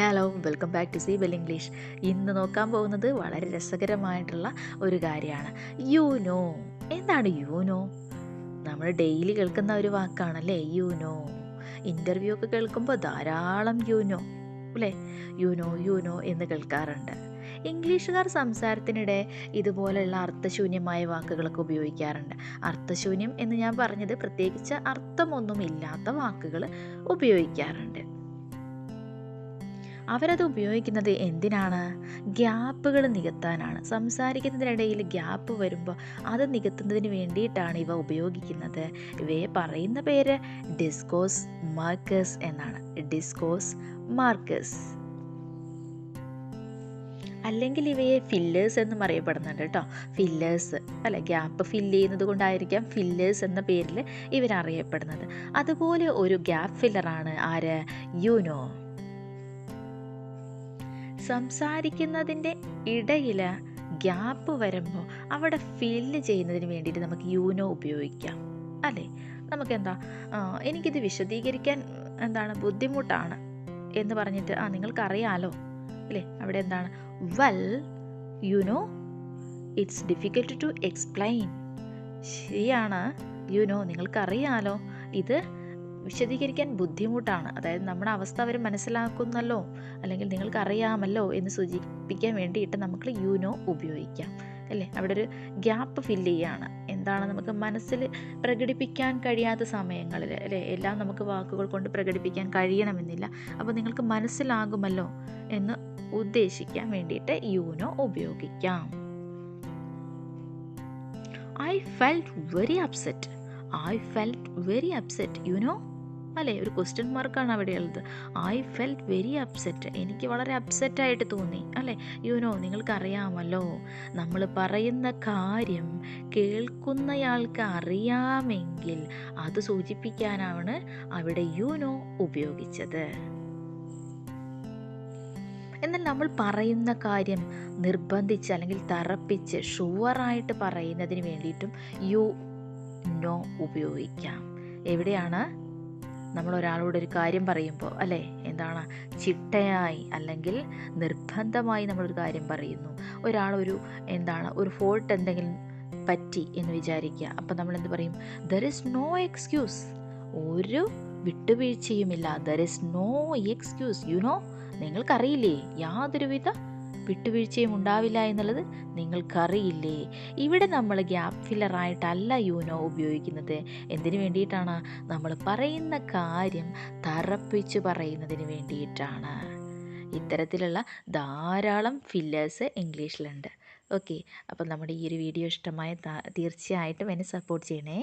Hello welcome back to C English ഇന്ന് നോക്കാൻ പോകുന്നത് വളരെ രസകരമായിട്ടുള്ള ഒരു കാര്യമാണ്. യുനോ എന്താണ് യുനോ നമ്മൾ ഡെയിലി കേൾക്കുന്ന ഒരു വാക്കാണല്ലേ യുനോ ഇന്റർവ്യൂ ഒക്കെ കേൾക്കുമ്പോൾ ധാരാളം യുനോ അല്ലേ? യുനോ യുനോ എന്ന് കേൾക്കാറുണ്ട്. ഇംഗ്ലീഷുകാർ സംസാരത്തിനിടെ ഇതുപോലെയുള്ള അർത്ഥശൂന്യമായ വാക്കുകളൊക്കെ ഉപയോഗിക്കാറുണ്ട്. അർത്ഥശൂന്യം എന്ന് ഞാൻ പറഞ്ഞത് പ്രത്യേകിച്ച് അർത്ഥമൊന്നുമില്ലാത്ത വാക്കുകൾ ഉപയോഗിക്കാറുണ്ട്. അവരത് ഉപയോഗിക്കുന്നത് എന്തിനാണ്? ഗ്യാപ്പുകൾ നികത്താനാണ്. സംസാരിക്കുന്നതിനിടയിൽ ഗ്യാപ്പ് വരുമ്പോൾ അത് നികത്തുന്നതിന് വേണ്ടിയിട്ടാണ് ഇവ ഉപയോഗിക്കുന്നത്. ഇവയെ പറയുന്ന പേര് ഡിസ്കോസ് മാർക്കസ് എന്നാണ്. ഡിസ്കോസ് മാർക്കസ് അല്ലെങ്കിൽ ഇവയെ ഫില്ലേഴ്സ് എന്നും അറിയപ്പെടുന്നുണ്ട് കേട്ടോ. ഫില്ലേഴ്സ് അല്ല ഗ്യാപ്പ് ഫില്ല് ചെയ്യുന്നത് കൊണ്ടായിരിക്കാം ഫില്ലേഴ്സ് എന്ന പേരിൽ ഇവരറിയപ്പെടുന്നത്. അതുപോലെ ഒരു ഗ്യാപ്പ് ഫില്ലറാണ് ആര്? യുനോ. സംസാരിക്കുന്നതിന്റെ ഇടയിൽ ഗ്യാപ്പ് വരുമ്പോൾ അവിടെ ഫില്ല് ചെയ്യുന്നതിന് വേണ്ടിയിട്ട് നമുക്ക് യൂനോ ഉപയോഗിക്കാം. അല്ലേ? നമുക്കെന്താ? എനിക്കിത് വിശദീകരിക്കാൻ എന്താണ് ബുദ്ധിമുട്ടാണ് എന്ന് പറഞ്ഞിട്ട് ആ നിങ്ങൾക്കറിയാലോ. അല്ലേ? അവിടെ എന്താണ്? Well you know it's difficult to explain ശരിയാണ്. യു നോ നിങ്ങൾക്കറിയാലോ. ഇത് വിശദീകരിക്കാൻ ബുദ്ധിമുട്ടാണ്. അതായത് നമ്മുടെ അവസ്ഥ അവർ മനസ്സിലാക്കുന്നല്ലോ അല്ലെങ്കിൽ നിങ്ങൾക്ക് അറിയാമല്ലോ എന്ന് സൂചിപ്പിക്കാൻ വേണ്ടിയിട്ട് നമുക്ക് യുനോ ഉപയോഗിക്കാം. അല്ലേ? അവിടെ ഒരു ഗ്യാപ്പ് ഫില്ല് ചെയ്യുകയാണ് എന്താണ് നമുക്ക് മനസ്സിൽ പ്രകടിപ്പിക്കാൻ കഴിയാത്ത സമയങ്ങളിൽ അല്ലേ? എല്ലാം നമുക്ക് വാക്കുകൾ കൊണ്ട് പ്രകടിപ്പിക്കാൻ കഴിയണമെന്നില്ല. അപ്പോൾ നിങ്ങൾക്ക് മനസ്സിലാകുമല്ലോ എന്ന് ഉദ്ദേശിക്കാൻ വേണ്ടിയിട്ട് യുനോ ഉപയോഗിക്കാം. I felt very upset I felt very upset you know അല്ലേ? ഒരു ക്വസ്റ്റ്യൻ മാർക്കാണ് അവിടെ ഉള്ളത്. ഐ ഫെൽറ്റ് വെരി അപ്സെറ്റ് എനിക്ക് വളരെ അപ്സെറ്റായിട്ട് തോന്നി അല്ലേ? യു നോ നിങ്ങൾക്കറിയാമല്ലോ നമ്മൾ പറയുന്ന കാര്യം കേൾക്കുന്നയാൾക്ക് അറിയാമെങ്കിൽ അത് സൂചിപ്പിക്കാനാണ് അവിടെ യു നോ ഉപയോഗിച്ചത്. എന്നാൽ നമ്മൾ പറയുന്ന കാര്യം നിർബന്ധിച്ച് അല്ലെങ്കിൽ തറപ്പിച്ച് ഷുവറായിട്ട് പറയുന്നതിന് വേണ്ടിയിട്ടും യു നോ ഉപയോഗിക്കാം. എവിടെയാണ്? നമ്മൾ ഒരാളോട് ഒരു കാര്യം പറയുമ്പോൾ അല്ലേ? എന്താണ്? ചിട്ടയായി അല്ലെങ്കിൽ നിർബന്ധമായി നമ്മളൊരു കാര്യം പറയുന്നു. ഒരാളൊരു എന്താണ്? ഒരു ഫോൾട്ട് എന്തെങ്കിലും പറ്റി എന്ന് വിചാരിക്കുക. അപ്പം നമ്മൾ എന്ത് പറയും? ദർ ഇസ് നോ എക്സ്ക്യൂസ് ഒരു വിട്ടുവീഴ്ചയുമില്ല. There is no excuse you know നിങ്ങൾക്കറിയില്ലേ? യാതൊരുവിധ വിട്ടുവീഴ്ചയും ഉണ്ടാവില്ല എന്നുള്ളത് നിങ്ങൾക്കറിയില്ലേ? ഇവിടെ നമ്മൾ ഗ്യാപ്പ് ഫില്ലറായിട്ടല്ല യൂനോ ഉപയോഗിക്കുന്നത്. എന്തിനു വേണ്ടിയിട്ടാണ്? നമ്മൾ പറയുന്ന കാര്യം തറപ്പിച്ച് പറയുന്നതിന് വേണ്ടിയിട്ടാണ്. ഇത്തരത്തിലുള്ള ധാരാളം ഫില്ലേഴ്സ് ഇംഗ്ലീഷിലുണ്ട്. ഓക്കെ അപ്പം നമ്മുടെ ഈ ഒരു വീഡിയോ ഇഷ്ടമായ തീർച്ചയായിട്ടും എന്നെ സപ്പോർട്ട് ചെയ്യണേ.